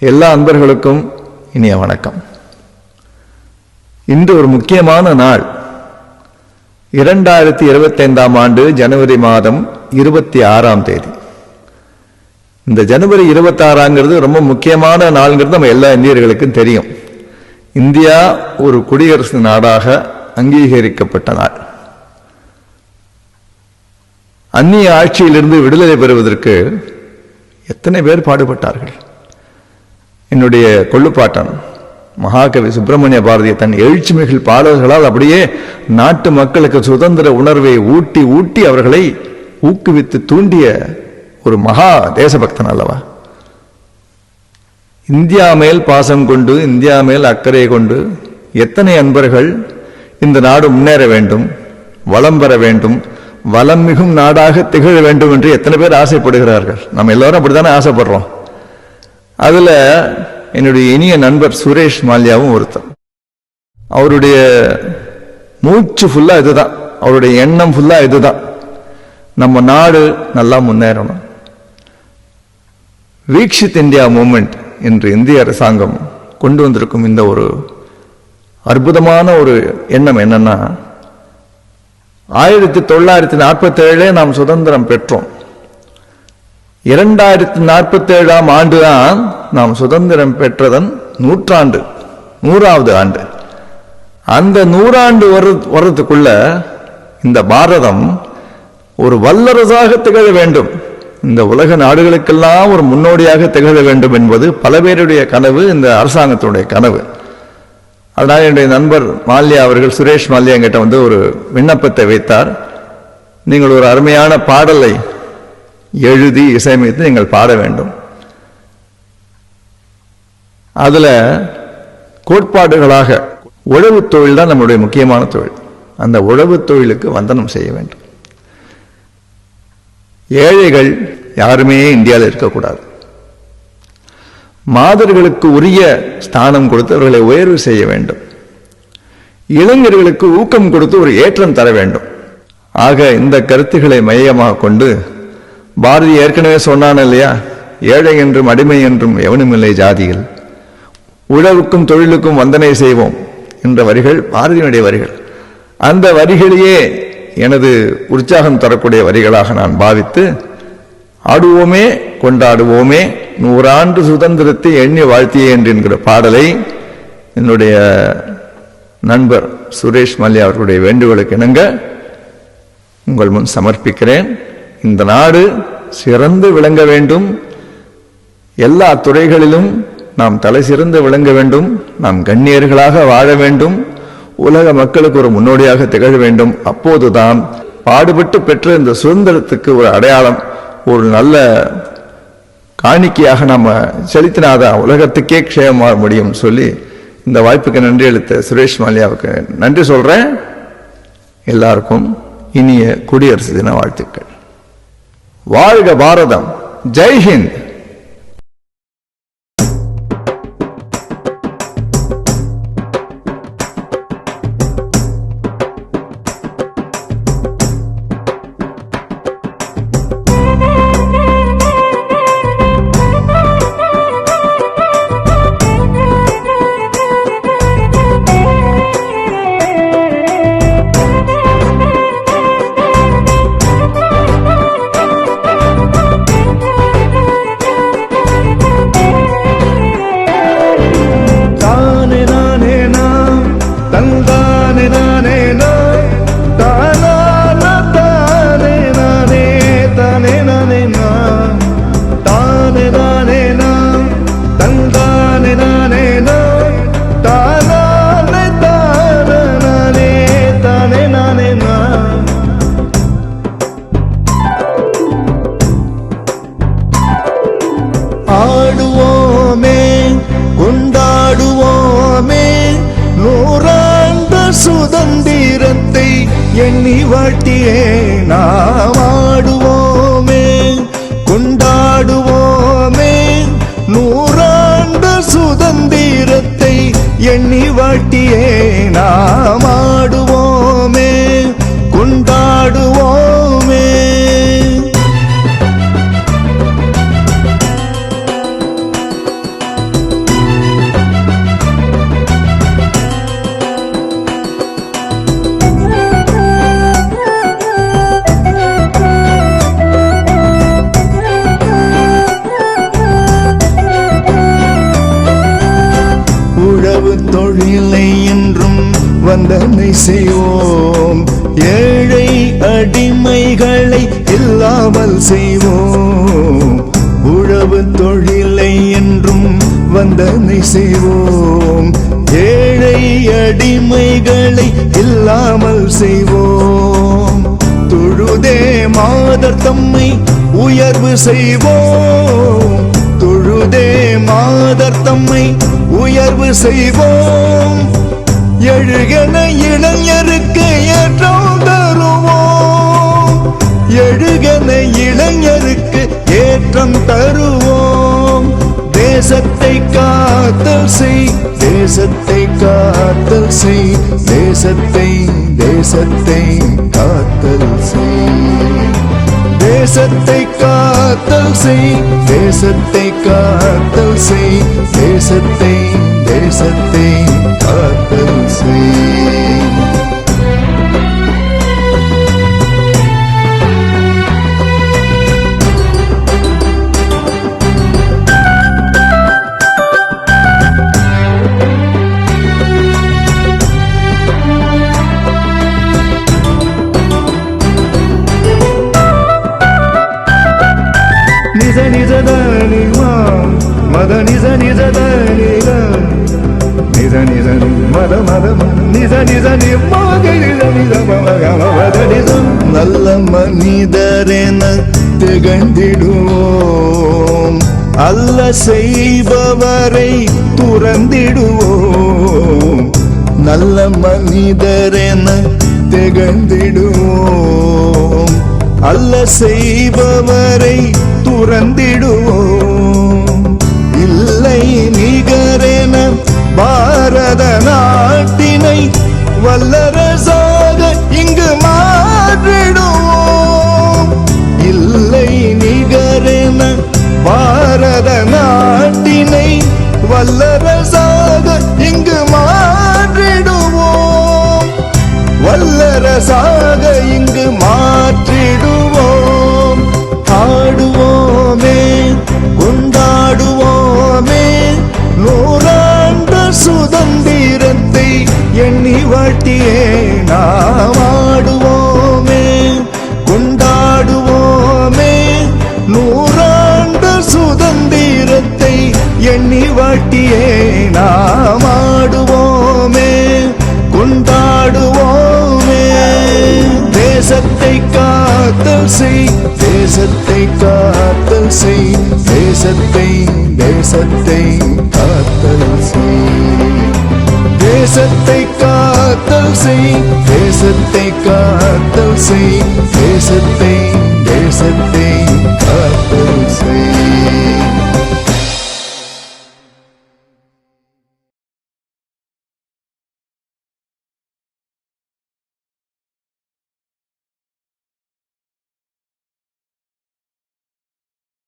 எல்லா அன்பர்களுக்கும் இனிய வணக்கம். இன்று ஒரு முக்கியமான நாள். இரண்டாயிரத்தி இருபத்தைந்தாம் ஆண்டு ஜனவரி மாதம் இருபத்தி ஆறாம் தேதி. இந்த ஜனவரி இருபத்தாறாங்கிறது ரொம்ப முக்கியமான நாள்ங்கிறது நம்ம எல்லா இந்தியர்களுக்கும் தெரியும். இந்தியா ஒரு குடியரசு நாடாக அங்கீகரிக்கப்பட்ட நாள். அந்நிய ஆட்சியிலிருந்து விடுதலை பெறுவதற்கு எத்தனை பேர் பாடுபட்டார்கள்? என்னுடைய கொள்ளுப்பாட்டன் மகாகவி சுப்பிரமணிய பாரதிய தன் எழுச்சிமிகள் பாடல்களால் அப்படியே நாட்டு மக்களுக்கு சுதந்திர உணர்வை ஊட்டி ஊட்டி அவர்களை ஊக்குவித்து தூண்டிய ஒரு மகா தேசபக்தன் அல்லவா? இந்தியா மேல் பாசம் கொண்டு இந்தியா மேல் அக்கறை கொண்டு எத்தனை அன்பர்கள் இந்த நாடு முன்னேற வேண்டும் வளம் பெற வேண்டும் வளம் மிகும் நாடாக திகழ வேண்டும் என்று எத்தனை பேர் ஆசைப்படுகிறார்கள். நம்ம எல்லாரும் அப்படித்தானே ஆசைப்படுறோம். அதில் என்னுடைய இனிய நண்பர் சுரேஷ் மால்யாவும் ஒருத்தர் அவருடைய மூச்சு ஃபுல்லாக இதுதான். அவருடைய எண்ணம் ஃபுல்லாக இதுதான். நம்ம நாடு நல்லா முன்னேறணும். வீக்ஷித் இந்தியா மூமெண்ட் என்று இந்திய அரசாங்கம் கொண்டு வந்திருக்கும் இந்த ஒரு அற்புதமான ஒரு எண்ணம் என்னன்னா ஆயிரத்தி தொள்ளாயிரத்தி நாற்பத்தேழே நாம் சுதந்திரம் பெற்றோம். இரண்டாயிரத்தி நாற்பத்தி ஏழாம் ஆண்டுதான் நாம் சுதந்திரம் பெற்றதன் நூற்றாண்டு நூறாவது ஆண்டு. அந்த நூறாண்டு வர்றது வர்றதுக்குள்ள இந்த பாரதம் ஒரு வல்லரசாக திகழ வேண்டும். இந்த உலக நாடுகளுக்கெல்லாம் ஒரு முன்னோடியாக திகழ வேண்டும் என்பது பல பேருடைய கனவு இந்த அரசாங்கத்தினுடைய கனவு. அதனால் என்னுடைய நண்பர் மால்யா அவர்கள் சுரேஷ் மால்யா என்கிட்ட வந்து ஒரு விண்ணப்பத்தை வைத்தார். நீங்கள் ஒரு அருமையான பாடலை எழுதி இசையமைத்து நீங்கள் பாட வேண்டும். அதுல கோட்பாடுகளாக உழவு தொழில் தான் நம்மளுடைய முக்கியமான தொழில். அந்த உழவு தொழிலுக்கு வந்தனம் செய்ய வேண்டும். ஏழைகள் யாருமே இந்தியாவில் இருக்கக்கூடாது. மாதர்களுக்கு உரிய ஸ்தானம் கொடுத்து அவர்களை உயர்வு செய்ய வேண்டும். இளைஞர்களுக்கு ஊக்கம் கொடுத்து ஒரு ஏற்றம் தர வேண்டும். ஆக இந்த கருத்துக்களை மையமாக கொண்டு பாரதி ஏற்கனவே சொன்னான் இல்லையா? ஏழை என்றும் அடிமை என்றும் எவனும் இல்லை ஜாதியில். உழவுக்கும் தொழிலுக்கும் வந்தனை செய்வோம் என்ற வரிகள் பாரதியினுடைய வரிகள். அந்த வரிகளையே எனது உற்சாகம் தரக்கூடிய வரிகளாக நான் பாவித்து ஆடுவோமே கொண்டாடுவோமே நூறாண்டு சுதந்திரத்தை எண்ணி வாழ்த்தியே என்று என்கிற பாடலை என்னுடைய நண்பர் சுரேஷ் மல்யா அவர்களுடைய வேண்டுகோளுக்கு இணங்க உங்கள் முன் சமர்ப்பிக்கிறேன். இந்த நாடு சிறந்து விளங்க வேண்டும். எல்லா துறைகளிலும் நாம் தலை சிறந்து விளங்க வேண்டும். நாம் கண்ணியர்களாக வாழ வேண்டும். உலக மக்களுக்கு ஒரு முன்னோடியாக திகழ வேண்டும். அப்போதுதான் பாடுபட்டு பெற்ற இந்த சுதந்திரத்துக்கு ஒரு அடையாளம் ஒரு நல்ல காணிக்கையாக நாம் செலுத்தினாதான் உலகத்துக்கே க்ஷேமமாக முடியும் சொல்லி இந்த வாய்ப்புக்கு நன்றி அளித்த சுரேஷ் மாலியாவுக்கு நன்றி சொல்கிறேன் எல்லாருக்கும் இனிய குடியரசு தின வாழ்த்துக்கள். வாழ்க பாரதம். ஜெய்ஹிந்த் கொண்டாடுவோமே கொண்டாடுவோமே. நூறாண்ட சுதந்திரத்தை எண்ணி வாட்டியே நாம் ஆடுவோமே கொண்டாடுவோமே. நூறாண்ட சுதந்திரத்தை எண்ணி வாட்டியே நாம் ஆடுவோமே கொண்டாடுவோம். வந்தனை செய்வோம். ஏழை அடிமைகளை இல்லாமல் செய்வோம். உழவு தொழிலை என்றும் வந்தனை செய்வோம். ஏழை அடிமைகளை இல்லாமல் செய்வோம். தொழுதே மாதர் தம்மை உயர்வு செய்வோம். தொழுதே மாதர் தம்மை உயர்வு செய்வோம். எழுகன இளைஞருக்கு ஏற்றம் தருவோம். எழுகன இளைஞருக்கு ஏற்றம் தருவோம். தேசத்தை காத்தல் செய் தேசத்தை காத்தல் செய். தேசத்தை தேசத்தை காத்தல் செய். தேசத்தை காத்தல் செய் தேசத்தை காத்தல் செய் தேசத்தை தேசத்தை காத்தல் செய். மத நிஜ நிஜ தனி க. நிஜ நிஜ நி மத மத ம. நிஜ நிஜ நி மக நல்ல மனிதரென திகழ்ந்திடுவோம் அல்ல செய்பவரை துறந்திடுவோம் நல்ல மனிதரென திகழ்ந்திடுவோம் அல்ல செய்பவரை துறந்திடுவோம் இல்லை நிகரென பாரத நாட்டினை வல்லரசாக இங்கு மாற்றிடுவோம். இல்லை நிகரென பாரத நாட்டினை வல்லரசாக இங்கு மாற்றிடுவோம். வல்லரசாக இங்கு காத்தல் செய் தேசத்தை காத்தல் செய் தேசத்தை தேசத்தை காத்தல் செய் தேசத்தை காத்தல் செய் தேசத்தை காத்தல் செய் தேசத்தை தேசத்தை